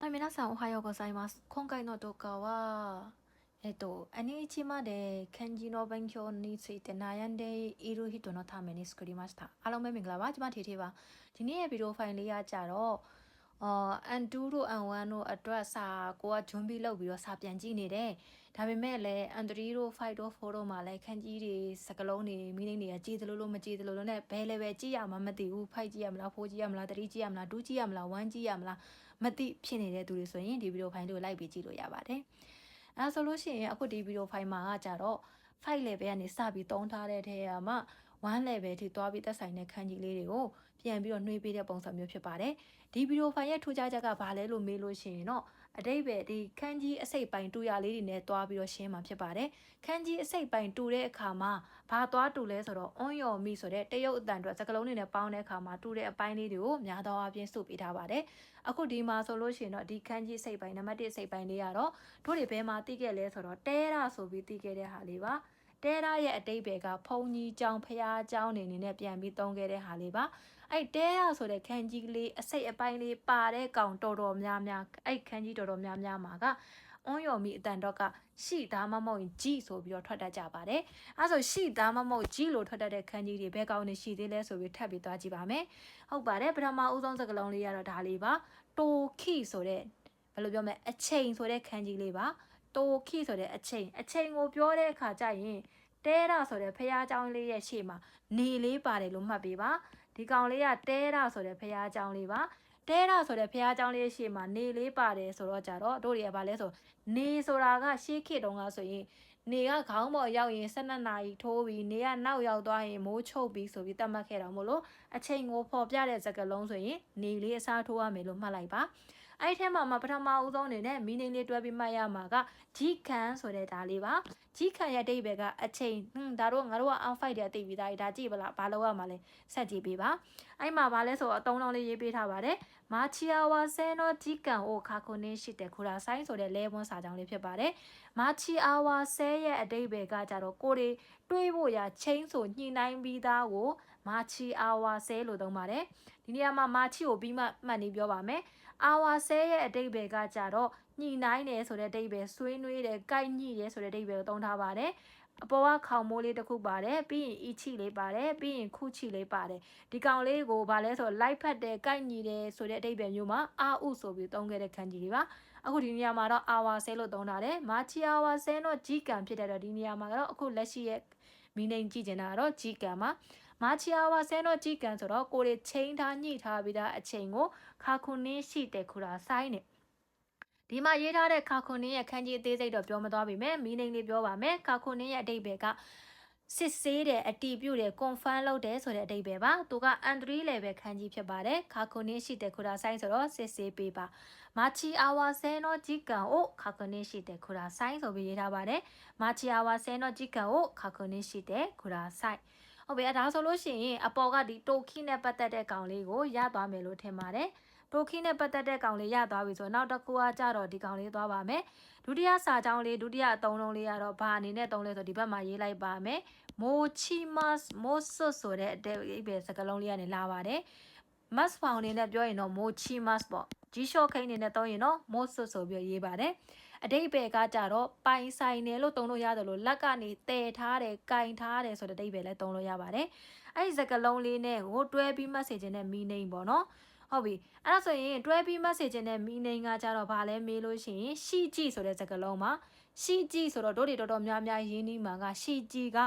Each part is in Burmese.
はい、皆さんおはようございます。今回の動画は、えっと、NH まで漢字の勉強について悩んでいる人のために作りました。အားလုံးပဲမင်္ဂလာပါကျွန်မထေထေပါဒီနေ့ရဲ့ဗီဒီယိုဖိုင်လေးရကြတော့ အာ N2 တို့ N1 တို့အတွက်စာကိုကဂျွန်ပြီးလောက်ပြီးတော့စာပြန်ကြည့်နေတယ်ဒါပေမဲ့လည်း N3 တို့5တို့4တို့မှာလည်းခန်းကြီးတွေစကလုံးတွေမီနင်းတွေကကြည်သလိုလိုမကြည်သလိုလိုနဲ့ဘယ်လည်းပဲကြည့်ရမှာမသိဘူး5ကြည့်ရမလား4ကြည့်ရမလား3ကြည့်ရမလား2ကြည့်ရမလား1ကြည့်ရမလားမသိဖြစ်နေတဲ့သူတွေဆိုရင်ဒီဗီဒီယိုဖိုင်လေးကိုလိုက်ပြီးကြည့်လို့ရပါတယ်အဲဆိုလို့ရှိရင်အခုဒီဗီဒီယိုဖိုင်မှာကကြတော့5 level ကနေစပြီးတုံးထားတဲ့ထဲမှာ1 level ထိသွားပြီးသက်ဆိုင်တဲ့ခန်းကြီးလေးတွေကိုပြန်ပြီးတော့နှွေးပေးတဲ့ပုံစံမျိုးဖြစ်ပါတယ် ဒီဗီဒီယိုဖိုင်ရဲ့ထူးခြားချက်ကဘာလဲလို့မေးလို့ရှိရင်တော့အတိတ်ပဲဒီခန်းကြီးအစိတ်ပိုင်းတူရလေးတွေနဲ့တွားပြီးတော့ရှင်းမှာဖြစ်ပါတယ်ခန်းကြီးအစိတ်ပိုင်းတူတဲ့အခါမှာဘာတွားတူလဲဆိုတော့ on your me ဆိုတဲ့တရုတ်အတန်အတွက်စကလုံးတွေနဲ့ပေါင်းတဲ့အခါမှာတူတဲ့အပိုင်းလေးတွေကိုများသောအားဖြင့်စုပေးထားပါတယ်အခုဒီမှာဆိုလို့ရှိရင်တော့ဒီခန်းကြီးစိတ်ပိုင်းနံပါတ်1စိတ်ပိုင်းလေးကတော့တို့တွေဘယ်မှာတိခဲ့လဲဆိုတော့တဲရဆိုပြီးတိခဲ့တဲ့ဟာလေးပါတဲရရဲ့အတိတ်ပဲကဖုံကြီးကြောင်ဖျားကြောင်နေနေနဲ့ပြန်ပြီးသုံးခဲ့တဲ့ဟာလေးပါ အဲ့တဲရဆိုတဲ့ခန်းကြီးကလေးအစိတ်အပိုင်းလေးပါတဲ့ကောင်တော်တော်များများအဲ့ခန်းကြီးတော်တော်များများမှာကအွန်ယော်မီအတန်တော့ကရှိသားမမဟုတ်ရင်ကြီးဆိုပြီးတော့ထွက်တတ်ကြပါတယ်အဲဆိုရှိသားမမဟုတ်ကြီးလို့ထွက်တတ်တဲ့ခန်းကြီးတွေဘယ်ကောင်နေရှိသေးလဲဆိုပြီးထပ်ပြီးသွားကြည့်ပါမယ်ဟုတ်ပါတယ်ပထမဦးဆုံးစကားလုံးလေးကတော့ဒါလေးပါတိုခိဆိုတဲ့ဘယ်လိုပြောမလဲအချိန်ဆိုတဲ့ခန်းကြီးလေးပါတိုခိဆိုတဲ့အချိန်အချိန်ကိုပြောတဲ့အခါကျရင်တဲရဆိုတဲ့ဖះเจ้าလေးရဲ့ရှေ့မှာနေလေးပါတယ်လို့မှတ်ပေးပါ ဒီကောင်လေးကတဲရဆိုတဲ့ဖះเจ้าလေးပါတဲရဆိုတဲ့ဖះเจ้าလေးရှေ့မှာနေလေးပါတယ်ဆိုတော့ကြတော့တို့တွေကဘာလဲဆိုနေဆိုတာကရှေးခေတ်တုန်းကဆိုရင်နေကခေါင်းပေါ်ရောက်ရင်12နာရီထိုးပြီးနေကနောက်ရောက်သွားရင်မိုးချုပ်ပြီးဆိုပြီးတတ်မှတ်ခဲ့တာမို့လို့အချိန်ကိုဖော်ပြတဲ့စကားလုံးဆိုရင်နေလေးအစားထိုးရမယ်လို့မှတ်လိုက်ပါ အဲ့ဒီထဲမှာမှပထမဦးဆုံးအနေနဲ့မီနင်းလေးတွဲပြီးမှတ်ရမှာကဂျီခံဆိုတဲ့ဒါလေးပါဂျီခံရဲ့အတိတ်ပဲကအချိန်ဟွန်းဒါတော့ငါတို့ကအောင်ဖိုက်တဲ့အတိတ်ပြီးသားဒါကြည့်ပါလားဘာလို့ရမှာလဲဆက်ကြည့်ပေးပါအဲ့မှာဘာလဲဆိုတော့အတုံးလုံးလေးရေးပေးထားပါတယ်မာချီယာဝါဆဲနောဂျီကန်အိုခါခုနေရှိတဲ့ခူရာဆိုင်ဆိုတဲ့လဲဘွန်းစာကြောင်းလေးဖြစ်ပါတယ် မာချီအာဝါဆဲရဲ့အတိတ်ပဲကကြတော့ကိုတွေတွေးဖို့ရချင်းဆိုညှိနှိုင်းပြီးသားကိုမာချီအာဝါဆဲလို့သုံးပါတယ်ဒီနေရာမှာမာချီကိုပြီးမှမှတ်နေပြောပါမယ်အာဝါဆဲရဲ့အတိတ်ပဲကကြတော့ညှိနှိုင်းတယ်ဆိုတဲ့အတိတ်ပဲဆွေးနွေးတယ်ကြိုက်ညှိတယ်ဆိုတဲ့အတိတ်ပဲကိုသုံးထားပါတယ်အပေါ်ကခေါင်မိုးလေးတစ်ခုပါတယ်ပြီးရင်အီချီလေးပါတယ်ပြီးရင်ခုချီလေးပါတယ်ဒီကောင်လေးကိုဗာလဲဆိုတော့လိုက်ဖက်တယ်ကြိုက်ညီတယ်ဆိုတဲ့အတိတ်ပဲမျိုးမှာအာဥဆိုပြီးသုံးခဲ့တဲ့ခန်းကြီးတွေပါ အခုဒီနေရာမှာတော့အာဝါဆဲလို့သုံးထားတယ်မာချီအာဝါဆဲတော့ဂျီကန်ဖြစ်တဲ့တော့ဒီနေရာမှာကတော့အခုလက်ရှိရဲ့မီနိန်ကြည့်နေတာကတော့ဂျီကန်မှာမာချီယာဝါဆဲတော့ကြည်ကန်ဆိုတော့ကိုရီချိန်ထားညှိထားပြီးသားအချိန်ကိုခါခုနင်းရှိတဲ့ခူတာဆိုင်းနေဒီမှာရေးထားတဲ့ခါခုနင်းရဲ့ခန်းကြီးအသေးစိတ်တော့ပြောမသွားပြီမဲ့မီနိန်လေးပြောပါမယ်ခါခုနင်းရဲ့အတိတ်ပဲကစစ်ဆေးတယ်အတီးပြုတ်တယ် confirm လုပ်တယ်ဆိုတဲ့အတိတ်ပဲပါသူက N3 level ခန်းကြီးဖြစ်ပါတယ်ခါခုနင်းရှိတဲ့ခူတာဆိုင်းဆိုတော့စစ်ဆေးပေးပါ မာချီအာဝါဆဲနောဂျီကန်အိုခါခုနင်းရှိတဲ့ခူတာဆိုင်းဆိုပြီးရေးထားပါတယ်မာချီအာဝါဆဲနောဂျီကန်အိုခါခုနင်းရှိတဲ့ခူတာဆိုင်းဟုတ်ပြီအဲဒါဆိုလို့ရှိရင်အပေါ်ကဒီတိုခီနဲ့ပတ်သက်တဲ့ကောင်လေးကိုရသွားမယ်လို့ထင်ပါတယ်တိုခီနဲ့ပတ်သက်တဲ့ကောင်လေးရသွားပြီဆိုတော့နောက်တစ်ခုကကြတော့ဒီကောင်လေးသွားပါမယ်ဒုတိယစာကြောင်းလေးဒုတိယအသုံးလုံးလေးကတော့ဘာအနေနဲ့သုံးလဲဆိုဒီဘက်မှာရေးလိုက်ပါမယ်မိုချီမတ်မိုဆွဆိုတဲ့အတိတ်ပဲစကားလုံးလေးကနေလာပါတယ် mass ဖောင်အနေနဲ့ပြောရင်တော့မိုချီမတ်ပေါ့ G short ခိန်းအနေနဲ့သုံးရင်တော့မိုဆွဆိုပြီးရေးပါတယ်အတိတ်ပဲကကြတော့ပိုင်ဆိုင်တယ်လို့သုံးလို့ရတယ်လို့လက်ကနေတည်ထားတယ်၊ကင်ထားတယ်ဆိုတဲ့အတိတ်ပဲလည်းသုံးလို့ရပါတယ်။အဲ့ဒီစကားလုံးလေးနဲ့ဟိုတွဲပြီး message နဲ့ meaning ပေါ့နော်။ဟုတ်ပြီ။အဲ့ဒါဆိုရင်တွဲပြီး message နဲ့ meaning ကကြတော့ဗာလဲမေးလို့ရှိရင်ရှိကြည့်ဆိုတဲ့စကားလုံးမှာ ရှိကြည့်ဆိုတော့တို့တွေတော်တော်များများရင်းနှီးမှာကရှိကြည့်က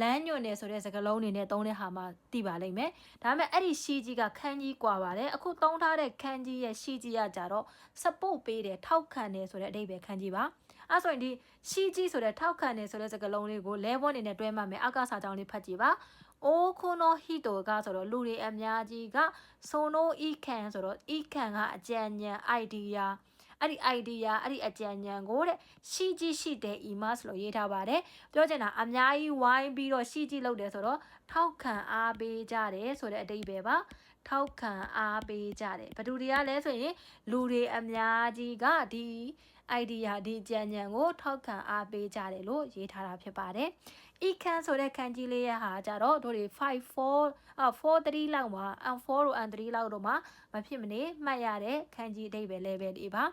လမ်းညွန့်နေဆိုတဲ့စကားလုံးတွေနဲ့သုံးတဲ့ဟာမှာသိပါလိမ့်မယ်။ဒါပေမဲ့အဲ့ဒီရှိကြည့်ကခန်းကြီးกว่าပါတယ်။အခုသုံးထားတဲ့ခန်းကြီးရဲ့ရှိကြည့်ရကြတော့ support ပေးတယ်ထောက်ခံတယ်ဆိုတဲ့အဓိပ္ပာယ်ခန်းကြီးပါ။အဲဆိုရင်ဒီရှိကြည့်ဆိုတဲ့ထောက်ခံတယ်ဆိုတဲ့စကားလုံးလေးကိုလဲဘွန်းနေနဲ့တွဲမှမယ်အောက်ကစာကြောင်းလေးဖတ်ကြည့်ပါ။အိုးခုနိုဟီတိုကဆိုတော့လူတွေအများကြီးကဆိုနိုအီကန်ဆိုတော့အီကန်ကအကြံဉာဏ် idea အဲ့ဒီ idea အဲ့ဒီအကြံဉာဏ်ကိုတဲ့ရှိကြည့်ရှိတဲ့ imas လို့ရေးထားပါတယ်ပြောချင်တာအများကြီးဝိုင်းပြီးတော့ရှိကြည့်လုပ်တယ်ဆိုတော့ထောက်ခံအားပေးကြတယ်ဆိုတဲ့အဓိပ္ပာယ်ပါထောက်ခံအားပေးကြတယ်ဘယ်သူတွေကလဲဆိုရင်လူတွေအများကြီးကဒီ idea ဒီကြံဉာဏ်ကိုထောက်ခံအားပေးကြတယ်လို့ရေးထားတာဖြစ်ပါတယ်။ e can ဆိုတဲ့ခန်းကြီးလေးရဟာကြတော့တို့တွေ54အ4 3လောက်မှာ M4 တို့ M3 လောက်တို့မှာမဖြစ်မနေမှတ်ရတဲ့ခန်းကြီးအဓိပ္ပာယ် level တွေပါ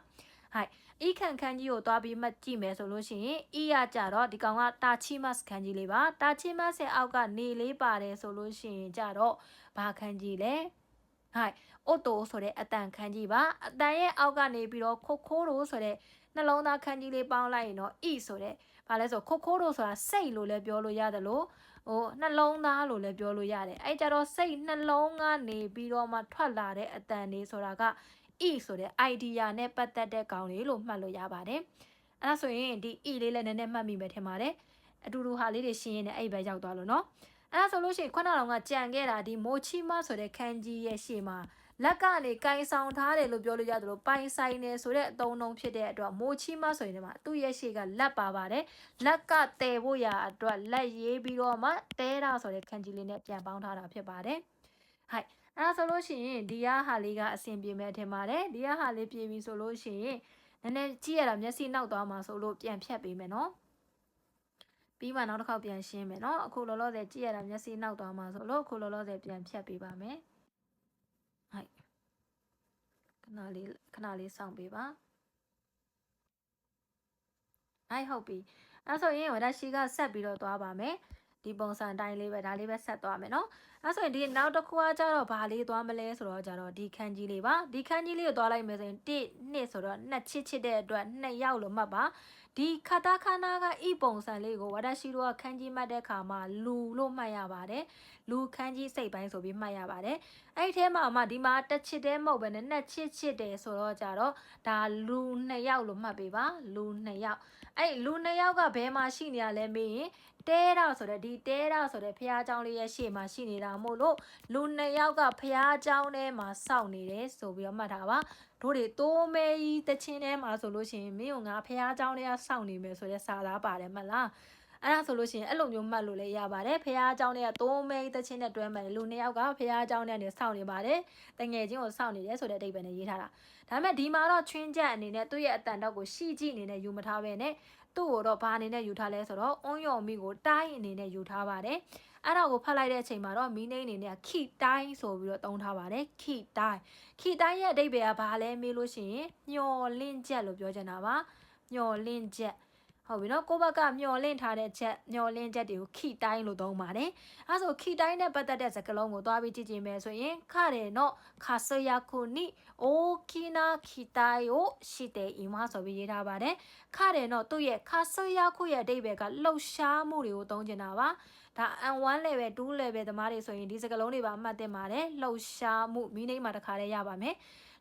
ဟိုက်ဤခန့်ခန်းကြီးကိုသွားပြီးမှတ်ကြည့်မယ်ဆိုလို့ရှိရင်ဤရကြတော့ဒီကောင်ကတာချီမတ်ခန်းကြီးလေးပါတာချီမတ်ရဲ့အောက်ကနေလေးပါတယ်ဆိုလို့ရှိရင်ကြတော့ဘာခန်းကြီးလဲဟိုက်အိုတိုဆိုတဲ့အတန်ခန်းကြီးပါအတန်ရဲ့အောက်ကနေပြီးတော့ခိုခိုးတို့ဆိုတဲ့နှလုံးသားခန်းကြီးလေးပေါင်းလိုက်ရင်တော့ဤဆိုတဲ့ဘာလဲဆိုခိုခိုးတို့ဆိုတာစိတ်လို့လည်းပြောလို့ရတယ်လို့ ဟိုနှလုံးသားလို့လည်းပြောလို့ရတယ်အဲ့ကြတော့စိတ်နှလုံးကနေပြီးတော့မှထွက်လာတဲ့အတန်လေးဆိုတာက e ဆိုတဲ့ idea နဲ့ပတ်သက်တဲ့ကောင်လေးလို့မှတ်လို့ရပါတယ်အဲ့ဒါဆိုရင်ဒီ e လေးလည်းနည်းနည်းမှတ်မိမယ်ထင်ပါတယ်အတူတူဟာလေးတွေရှင်းရင်လည်းအဲ့ပဲရောက်သွားလို့နော်အဲ့ဒါဆိုလို့ရှိရင်ခုနကတော့ကြံခဲ့တာဒီမိုချီမဆိုတဲ့ခန်းကြီးရဲ့ရှေ့မှာ လက်ကနေကင်ဆောင်ထားတယ်လို့ပြောလို့ရတယ်လို့ပိုင်ဆိုင်နေဆိုတဲ့အသုံးအနှုန်းဖြစ်တဲ့အတွက်မိုချီမဆိုရင်ဒီမှာသူ့ရဲ့ရှေ့ကလက်ပါပါတယ်လက်ကတဲဖို့ရာအတွက်လက်ရေးပြီးတော့မှတဲတာဆိုတဲ့ခန်းကြီးလေးနဲ့ပြန်ပေါင်းထားတာဖြစ်ပါတယ်ဟိုက်အဲ့ဒါဆိုလို့ရှိရင်ဒီရဟာလေးကအဆင်ပြေမယ်ထင်ပါတယ်ဒီရဟာလေးပြေပြီဆိုလို့ရှိရင်နည်းနည်းကြည့်ရတာမျက်စိနောက်သွားမှာဆိုလို့ပြန်ဖြတ်ပေးမယ်နော်ပြီးမှနောက်တစ်ခေါက်ပြန်ရှင်းမယ်နော်အခုလောလောဆယ်ကြည့်ရတာမျက်စိနောက်သွားမှာဆိုလို့အခုလောလောဆယ်ပြန်ဖြတ်ပေးပါမယ်ဟုတ် ခဏလေးခဏလေးစောင့်ပေးပါအဲ့ဟုတ်ပြီအဲ့ဆိုရင်ဝဒရှိကဆက်ပြီးတော့သွားပါမယ်ဒီပုံစံတိုင်းလေးပဲဒါလေးပဲဆက်သွားမယ်နော်အဲဆိုရင်ဒီနောက်တစ်ခုကကြတော့ဘာလေးသွားမလဲဆိုတော့ကြတော့ဒီခန်းကြီးလေးပါဒီခန်းကြီးလေးကိုသွားလိုက်မယ်ဆိုရင်1နှစ်ဆိုတော့နှစ်ချစ်ချစ်တဲ့အတွက်နှစ်ယောက်လို့မှတ်ပါဒီခတာခနာကဤပုံစံလေးကိုဝဒရှိတို့ကခန်းကြီးမှတ်တဲ့ခါမှာလူလို့မှတ်ရပါတယ်လူခန်းကြီးစိတ်ပိုင်းဆိုပြီးမှတ်ရပါတယ်အဲ့ဒီထဲမှာမှဒီမှာတစ်ချစ်တဲ့မဟုတ်ပဲနဲ့နှစ်ချစ်ချစ်တယ်ဆိုတော့ကြတော့ဒါလူနှစ်ယောက်လို့မှတ်ပေးပါလူနှစ်ယောက်အဲ့လူနှစ်ယောက်ကဘယ်မှာရှိနေရလဲမေးရင်တဲတာဆိုတဲ့ဒီတဲတာဆိုတဲ့ဖះเจ้าလေးရဲ့ရှေ့မှာရှိနေတာ မို့လို့လူနှစ်ယောက်ကဖះเจ้าထဲမှာစောင့်နေတယ်ဆိုပြီးတော့မှတ်ထားပါတို့တွေတိုးမဲကြီးတချင်းထဲမှာဆိုလို့ရှိရင်မင်းကငါဖះเจ้าလေးကစောင့်နေမယ်ဆိုတဲ့စာသားပါတယ်မလားအဲ့ဒါဆိုလို့ရှိရင်အဲ့လိုမျိုးမှတ်လို့လည်းရပါတယ်ဖះเจ้าတွေကတိုးမဲကြီးတချင်းနဲ့တွဲမယ်လူနှစ်ယောက်ကဖះเจ้าနဲ့နေစောင့်နေပါတယ်တငယ်ချင်းကိုစောင့်နေတယ်ဆိုတဲ့အဓိပ္ပာယ်နဲ့ရေးထားတာဒါပေမဲ့ဒီမှာတော့ချွင်းချက်အနေနဲ့သူ့ရဲ့အတန်တော့ကိုရှီကြည့်အနေနဲ့ယူမထားပဲနဲ့သူ့ကိုတော့ဘာအနေနဲ့ယူထားလဲဆိုတော့အွန်ယော်မီကိုတိုင်းအနေနဲ့ယူထားပါတယ် အဲ့ဒါကိုဖတ်လိုက်တဲ့အချိန်မှာတော့မီနိအနေနဲ့ခိတိုင်းဆိုပြီးတော့သုံးထားပါတယ်ခိတိုင်းခိတိုင်းရဲ့အဓိပ္ပာယ်ကဘာလဲမေးလို့ရှိရင်မျော်လင့်ချက်လို့ပြောချင်တာပါမျော်လင့်ချက်ဟုတ်ပြီနော်ကိုဘက်ကမျော်လင့်ထားတဲ့ချက်မျော်လင့်ချက်တွေကိုခိတိုင်းလို့သုံးပါတယ်အဲဆိုခိတိုင်းနဲ့ပတ်သက်တဲ့စကားလုံးကိုသွားပြီးကြည့်ကြည့်မယ်ဆိုရင်ခတယ်နော်ခါဆယာခုနိအိုကီနာခိတိုင်းကိုရှိတဲ့အီမာဆိုပြီးရေးထားပါတယ်ခတယ်နော်သူ့ရဲ့ခါဆယာခုရဲ့အဓိပ္ပာယ်ကလှုပ်ရှားမှုတွေကိုသုံးချင်တာပါ ဒါ N1 level 2 level သမားတွေဆိုရင်ဒီစကားလုံးတွေပါမှတ်သင့်ပါတယ်လှုပ်ရှားမှုမိနိမ့်မှာတခါတည်းရပါမယ်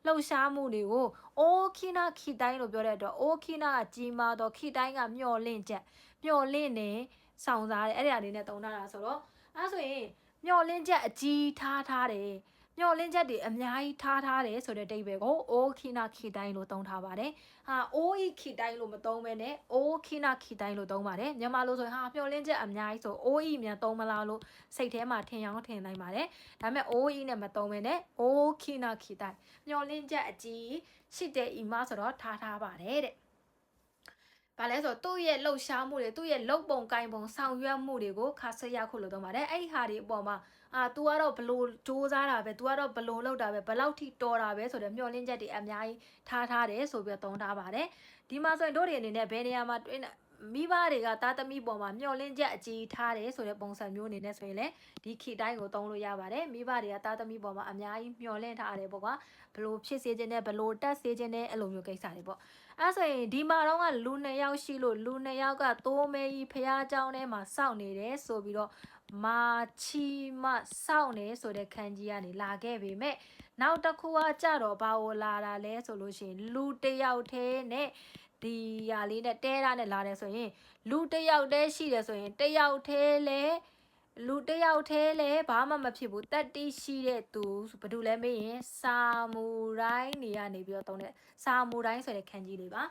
လှုပ်ရှားမှုတွေကိုအိုခိနာခိတိုင်းလို့ပြောတဲ့အတွက်အိုခိနာကကြီးမားတော့ခိတိုင်းကမျော်လင့်ချက်မျော်လင့်နေဆောင်စားတယ်အဲ့ဒီအနေနဲ့တုံးထားတာဆိုတော့အဲဆိုရင်မျော်လင့်ချက်အကြီးထားထားတယ် မျော်လင့်ချက်တွေအများကြီးထားထားတယ်ဆိုတဲ့တိတ်ပဲကိုအိုခိနာခိတိုင်းလို့သုံးထားပါတယ်ဟာအိုဤခိတိုင်းလို့မသုံးဘဲနဲ့အိုခိနာခိတိုင်းလို့သုံးပါတယ်မြန်မာလိုဆိုရင်ဟာမျော်လင့်ချက်အများကြီးဆိုအိုဤမြန်သုံးမလားလို့စိတ်ထဲမှာထင်ရောင်းထင်နိုင်ပါတယ်ဒါပေမဲ့အိုဤနဲ့မသုံးဘဲနဲ့အိုခိနာခိတိုင်းမျော်လင့်ချက်အကြီးရှိတဲ့ဤမဆိုတော့ထားထားပါတယ်တဲ့ဘာလဲဆိုတော့သူ့ရဲ့လှုပ်ရှားမှုတွေသူ့ရဲ့လှုပ်ပုံကိုင်ပုံဆောင်ရွက်မှုတွေကိုခါဆက်ရခုလို့သုံးပါတယ်အဲ့ဒီဟာတွေအပေါ်မှာ အာ तू ကတော့ဘလို့စူးစမ်းတာပဲ तू ကတော့ဘလို့လောက်တာပဲဘလောက်ထိတော်တာပဲဆိုတော့မျောလင်းချက်တွေအများကြီးထားထားတယ်ဆိုပြီးတော့သုံးထားပါတယ်ဒီမှာဆိုရင်တို့တွေအနေနဲ့ဘယ်နေရာမှာတွင်းမိဘတွေကသားသမီးပေါ်မှာမျောလင်းချက်အကြီးထားတယ်ဆိုတဲ့ပုံစံမျိုးအနေနဲ့ဆိုရင်လည်းဒီခေတ်တိုင်းကိုသုံးလို့ရပါတယ်မိဘတွေကသားသမီးပေါ်မှာအများကြီးမျောလင့်ထားတယ်ပေါ့ကွာဘလို့ဖြစ်စေခြင်းနဲ့ဘလို့တက်စေခြင်းနဲ့အဲ့လိုမျိုးကိစ္စတွေပေါ့အဲ့ဆိုရင်ဒီမှာတော့ကလူနှစ်ယောက်ရှိလို့လူနှစ်ယောက်ကသိုးမဲကြီးဖះเจ้าထဲမှာစောင့်နေတယ်ဆိုပြီးတော့ မာချီမစောင့်နေဆိုတဲ့ခန်းကြီးကနေလာခဲ့ပေမဲ့နောက်တစ်ခုကကြတော့ဘာကိုလာတာလဲဆိုလို့ရှိရင်လူတစ်ယောက်သေးနဲ့ဒီဟာလေးနဲ့တဲတာနဲ့လာတယ်ဆိုရင်လူတစ်ယောက်တည်းရှိတယ်ဆိုရင်တစ်ယောက်သေးလဲလူတစ်ယောက်သေးလဲဘာမှမဖြစ်ဘူးတက်တိရှိတဲ့သူဘယ်သူလဲမေးရင်စာမူတိုင်းနေရနေပြီးတော့တုံးတဲ့စာမူတိုင်းဆိုတဲ့ခန်းကြီးလေးပါ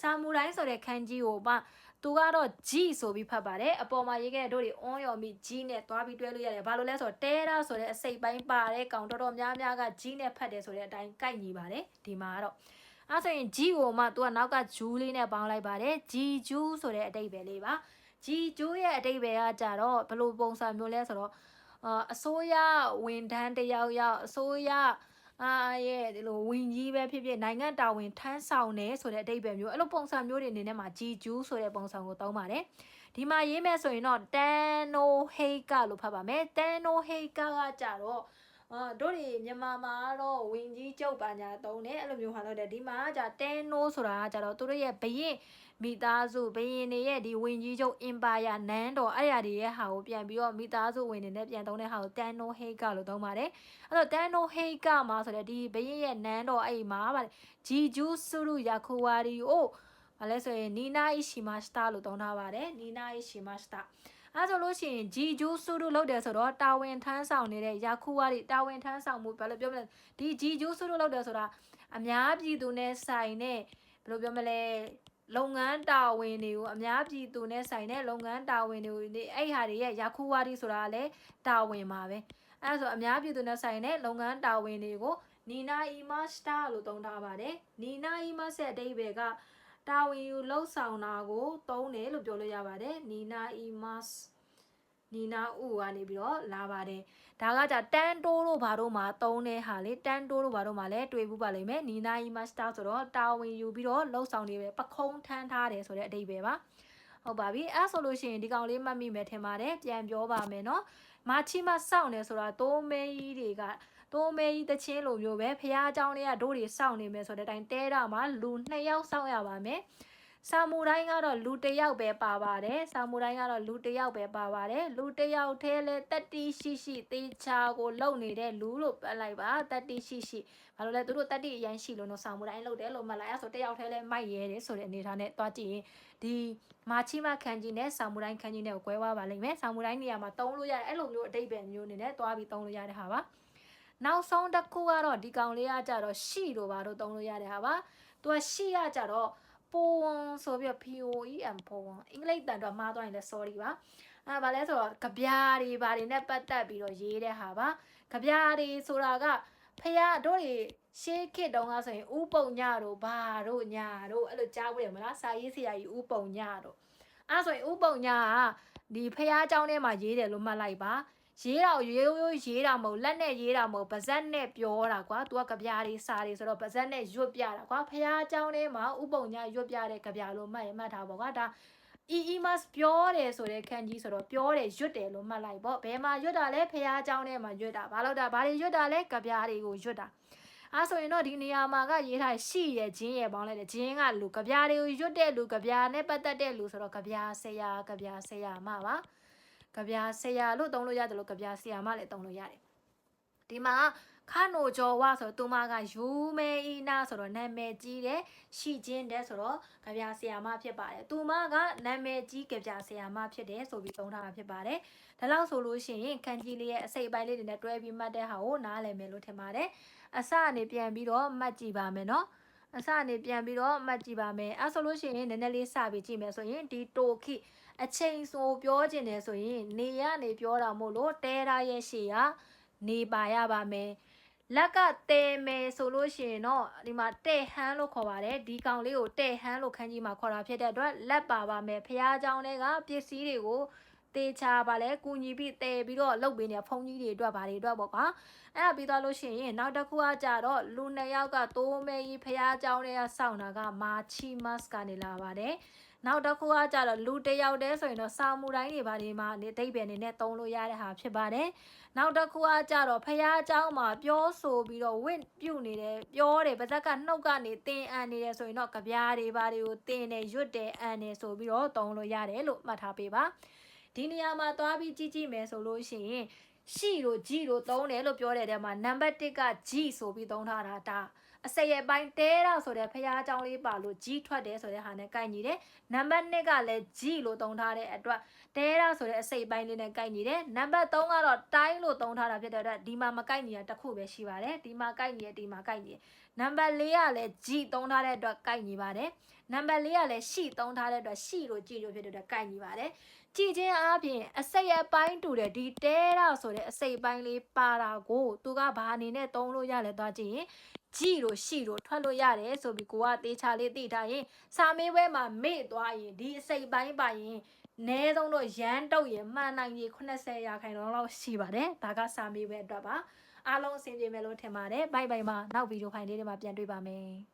စာမူတိုင်းဆိုတဲ့ခန်းကြီးကိုပါ သူကတော့ G ဆိုပြီးဖတ်ပါတယ်အပေါ်မှာရေးခဲ့တဲ့တို့တွေ on ရော်မိ G နဲ့သွားပြီးတွဲလို့ရတယ်ဘာလို့လဲဆိုတော့တဲတာဆိုတဲ့အစိတ်ပိုင်းပါတဲ့ကောင်တော်တော်များများက G နဲ့ဖတ်တယ်ဆိုတဲ့အတိုင်းကိုက်ညီပါတယ်ဒီမှာကတော့အဲဆိုရင် G ကိုမှသူကနောက်ကဂျူးလေးနဲ့ပေါင်းလိုက်ပါတယ် G ဂျူးဆိုတဲ့အတိတ်ပဲလေးပါ G ဂျူးရဲ့အတိတ်ပဲကကြတော့ဘယ်လိုပုံစံမျိုးလဲဆိုတော့အာအစိုးရဝန်ထမ်းတစ်ယောက်ယောက်အစိုးရ အာရဲ့ဒီလိုဝင်ကြီးပဲဖြစ်ဖြစ်နိုင်ငံတာဝန်ထမ်းဆောင်နေဆိုတဲ့အဓိပ္ပာယ်မျိုးအဲ့လိုပုံစံမျိုးတွေအနေနဲ့မှာဂျီဂျူးဆိုတဲ့ပုံစံကိုသုံးပါတယ်ဒီမှာရေးမယ်ဆိုရင်တော့တန်နိုဟေကလို့ဖတ်ပါမယ်တန်နိုဟေကကကြတော့ အာတို့တွေမြန်မာမှာတော့ဝင်းကြီးကျုပ်ပါညာတုံးတယ်အဲ့လိုမျိုးဟာလို့တယ်ဒီမှာကကြတန်နိုဆိုတာကကြတော့သူတို့ရဲ့ဘရင်မိသားစုဘရင်တွေရဲ့ဒီဝင်းကြီးကျုပ်အင်ပါယာနန်းတော်အဲ့ရတွေရဲ့ဟာကိုပြန်ပြီးတော့မိသားစုဝင်တွေနဲ့ပြန်သုံးတဲ့ဟာကိုတန်နိုဟေကလို့သုံးပါတယ်အဲ့တော့တန်နိုဟေကမှာဆိုတဲ့ဒီဘရင်ရဲ့နန်းတော်အဲ့မှာပါတယ်ဂျီဂျူးဆူရူယာခိုဝါရီအိုဘာလဲဆိုရင်နီနာအီရှီမစတာလို့သုံးထားပါတယ်နီနာအီရှီမစတာ အဲဆိုလို့ရှိရင်ဂျီဂျူးဆူရူလောက်တယ်ဆိုတော့တာဝန်ထမ်းဆောင်နေတဲ့ယာခိုဝါရီတာဝန်ထမ်းဆောင်မှုဘာလို့ပြောမလဲဒီဂျီဂျူးဆူရူလောက်တယ်ဆိုတာအများပြည်သူနဲ့ဆိုင်တဲ့ဘယ်လိုပြောမလဲလုပ်ငန်းတာဝန်တွေကိုအများပြည်သူနဲ့ဆိုင်တဲ့လုပ်ငန်းတာဝန်တွေကိုအဲ့ဟာတွေရဲ့ယာခိုဝါရီဆိုတာလည်းတာဝန်ပါပဲအဲဆိုအများပြည်သူနဲ့ဆိုင်တဲ့လုပ်ငန်းတာဝန်တွေကိုနီနာအီမစတာလို့သုံးထားပါတယ်နီနာအီမဆက်အဓိပ္ပာယ်က တာဝန်ယူလှုပ်ဆောင်တာကိုသုံးတယ်လို့ပြောလို့ရပါတယ်နီနာအီမတ်နီနာဥကနေပြီးတော့လာပါတယ်ဒါကじゃတန်တိုးတို့ဘာတို့မှာသုံးတဲ့ဟာလေတန်တိုးတို့ဘာတို့မှာလည်းတွေ့ဘူးပါလိမ့်မယ်နီနာအီမတ်စတာဆိုတော့တာဝန်ယူပြီးတော့လှုပ်ဆောင်နေပဲပခုံးထမ်းထားတယ်ဆိုတဲ့အဓိပ္ပာယ်ပါဟုတ်ပါပြီအဲဆိုလို့ရှိရင်ဒီကောင်လေးမှတ်မိမယ်ထင်ပါတယ်ပြန်ပြောပါမယ်နော်မာချီမစောင့်နေဆိုတာတိုးမဲကြီးတွေက တိုးမဲကြီးတချင်းလိုမျိုးပဲဖះเจ้าတွေကဒိုးတွေစောင့်နေမယ်ဆိုတဲ့အတိုင်းတဲတာမှာလူနှစ်ယောက်စောင့်ရပါမယ်ဆာမူတိုင်းကတော့လူတစ်ယောက်ပဲပါပါတယ်ဆာမူတိုင်းကတော့လူတစ်ယောက်ပဲပါပါတယ်လူတစ်ယောက်ထဲလဲတက်တီရှိရှိတေချာကိုလုံနေတဲ့လူလို့ပတ်လိုက်ပါတက်တီရှိရှိဘာလို့လဲသူတို့တက်တီအရင်ရှိလို့နော်ဆာမူတိုင်းလုံတယ်လို့မှတ်လိုက်အဲ့ဆိုတစ်ယောက်ထဲလဲမိုက်ရဲတယ်ဆိုတဲ့အနေထားနဲ့တွားကြည့်ရင်ဒီမာချီမခန်ကြီးနဲ့ဆာမူတိုင်းခန်ကြီးနဲ့ကိုကွဲသွားပါလိမ့်မယ်ဆာမူတိုင်းနေရာမှာတုံးလို့ရတယ်အဲ့လိုမျိုးအတိတ်ပဲမျိုးအနေနဲ့တွားပြီးတုံးလို့ရတဲ့ဟာပါ နောက်ဆုံးတစ်ခုကတော့ဒီကောင်လေးကကြတော့ရှိလို့ပါတော့တုံးလို့ရတဲ့ဟာပါသူကရှိရကြတော့ပိုဝန်ဆိုပြီးတော့ POEM ပိုဝန်အင်္ဂလိပ်တန်တော့မှားသွားရင်လည်း sorry ပါအဲဗာလဲဆိုတော့ကြပြားတွေဗာတွေနဲ့ပတ်သက်ပြီးတော့ရေးတဲ့ဟာပါကြပြားတွေဆိုတာကဖះတို့တွေရှေးခေတ်တုန်းကဆိုရင်ဥပုံညတို့ဘာတို့ညာတို့အဲ့လိုကြားဘူးရမလားစာရေးဆရာကြီးဥပုံညတို့အဲ့ဆိုရင်ဥပုံညကဒီဖះเจ้าထဲမှာရေးတယ်လို့မှတ်လိုက်ပါ ရေးတာကိုရိုးရိုးရေးတာမဟုတ်လက်နဲ့ရေးတာမဟုတ်ပါဇက်နဲ့ပြောတာကွာ။ तू ကကြပြားတွေစာတွေဆိုတော့ပါဇက်နဲ့ရွတ်ပြတာကွာ။ဖះเจ้าထဲမှာဥပုံညာရွတ်ပြတဲ့ကြပြားလို့မှတ်ရမှတ်ထားပါကွာ။ဒါအီအီမတ်ပြောတယ်ဆိုတဲ့ခန်းကြီးဆိုတော့ပြောတယ်ရွတ်တယ်လို့မှတ်လိုက်ပေါ့။ဘယ်မှာရွတ်တာလဲဖះเจ้าထဲမှာရွတ်တာ။ဘာလို့တာဘာတွေရွတ်တာလဲကြပြားတွေကိုရွတ်တာ။အဲဆိုရင်တော့ဒီနေရာမှာကရေးထားရှိရခြင်းရပေါင်းလိုက်တယ်ခြင်းကလူကြပြားတွေကိုရွတ်တဲ့လူကြပြားနဲ့ပတ်သက်တဲ့လူဆိုတော့ကြပြားဆရာကြပြားဆရာမပါ။ ကြပြာဆရာလို့သုံးလို့ရတယ်လို့ကြပြာဆရာမလည်းသုံးလို့ရတယ်ဒီမှာခါနိုကျော်ဝဆိုတော့သူမကယူမဲအီနာဆိုတော့နာမည်ကြီးတယ်ရှိချင်းတဲ့ဆိုတော့ကြပြာဆရာမဖြစ်ပါတယ်သူမကနာမည်ကြီးကြပြာဆရာမဖြစ်တယ်ဆိုပြီးသုံးထားတာဖြစ်ပါတယ်ဒါလောက်ဆိုလို့ရှိရင်ခန်းကြီးလေးရဲ့အစိပ်ပိုင်းလေးတွေနဲ့တွဲပြီးမှတ်တဲ့ဟာကိုနားလည်မယ်လို့ထင်ပါတယ်အစအနေပြန်ပြီးတော့မှတ်ကြည့်ပါမယ်နော်အစအနေပြန်ပြီးတော့မှတ်ကြည့်ပါမယ်အဲဆိုလို့ရှိရင်နည်းနည်းလေးစပြီးကြည့်မယ်ဆိုရင်ဒီတိုခိ အချိန်ဆိုပြောကျင်တယ်ဆိုရင်နေရနေပြောတာမို့လို့တဲရရဲ့ရှေ့ကနေပါရပါမယ်လက်ကတဲမယ်ဆိုလို့ရှိရင်တော့ဒီမှာတဲ့ဟန်းလို့ခေါ်ပါတယ်ဒီကောင်လေးကိုတဲ့ဟန်းလို့ခန်းကြီးမှာခေါ်တာဖြစ်တဲ့အတွက်လက်ပါပါမယ်ဖះเจ้าတွေကပစ္စည်းတွေကိုတေချာပါလဲကူညီပြီးတဲပြီးတော့လုတ်ပေးနေဖုန်ကြီးတွေအတွက်ဗာတွေအတွက်ပေါ့ကွာအဲ့ဒါပြီးသွားလို့ရှိရင်နောက်တစ်ခုကကြတော့လူနှစ်ယောက်ကတိုးမဲကြီးဖះเจ้าတွေကစောင့်တာကမာချီမတ်ကနေလာပါတယ် နောက်တစ်ခုကကြတော့လူတယောက်တည်းဆိုရင်တော့စာမူတိုင်းတွေဘာတွေမှာနေအသိပယ်နေနဲ့သုံးလို့ရတဲ့ဟာဖြစ်ပါတယ်နောက်တစ်ခုကကြတော့ဖះเจ้าမှာပြောဆိုပြီးတော့ဝင့်ပြုတ်နေတယ်ပြောတယ်ပါဇက်ကနှုတ်ကနေတင်အန်နေတယ်ဆိုရင်တော့ကြပြားတွေဘာတွေကိုတင်တယ်ရွတ်တယ်အန်တယ်ဆိုပြီးတော့သုံးလို့ရတယ်လို့မှတ်ထားပေးပါဒီနေရာမှာသွားပြီးကြည့်ကြည့်မယ်ဆိုလို့ရှိရင်ရှိတို့ဂျီတို့သုံးတယ်လို့ပြောတဲ့တဲမှာနံပါတ်1ကဂျီဆိုပြီးသုံးထားတာဒါ အစရဲ့ပိုင်းတဲတော့ဆိုတဲ့ဖရားကြောင်းလေးပါလို့ G ထွက်တယ်ဆိုတဲ့ဟာနဲ့ကိုက်ညီတယ်နံပါတ်1ကလည်း G လို့သုံးထားတဲ့အတွက်တဲတော့ဆိုတဲ့အစိပ်ပိုင်းလေးနဲ့ကိုက်ညီတယ်နံပါတ်3ကတော့တိုင်းလို့သုံးထားတာဖြစ်တဲ့အတွက်ဒီမှာမကိုက်ညီတာတစ်ခုပဲရှိပါတယ်ဒီမှာကိုက်ညီတယ်ဒီမှာကိုက်ညီတယ်နံပါတ်4ကလည်း G သုံးထားတဲ့အတွက်ကိုက်ညီပါတယ် နံပါတ်4ကလည်းရှိသုံးထားတဲ့အတွက်ရှိလို့ဂျီလို့ဖြစ်တဲ့အတွက်ကိုက်ညီပါတယ်ကြည်ချင်းအားဖြင့်အစိပ်အပိုင်းတူတဲ့ဒီတဲတာဆိုတဲ့အစိပ်ပိုင်းလေးပါတာကိုသူကဘာအနေနဲ့သုံးလို့ရလဲသွားကြည့်ရင်ကြည်လို့ရှိလို့ထွက်လို့ရတယ်ဆိုပြီးကိုကတေချာလေးသိထားရင်စာမေးပွဲမှာမေ့သွားရင်ဒီအစိပ်ပိုင်းပါရင်နည်းဆုံးတော့ရန်တုတ်ရမှန်နိုင်ရ80ရာခိုင်နှုန်းလောက်ရှိပါတယ်ဒါကစာမေးပွဲအတွက်ပါအားလုံးအဆင်ပြေမယ်လို့ထင်ပါတယ်ဘိုင်ဘိုင်မှာနောက်ဗီဒီယိုဖိုင်လေးတွေမှာပြန်တွေ့ပါမယ်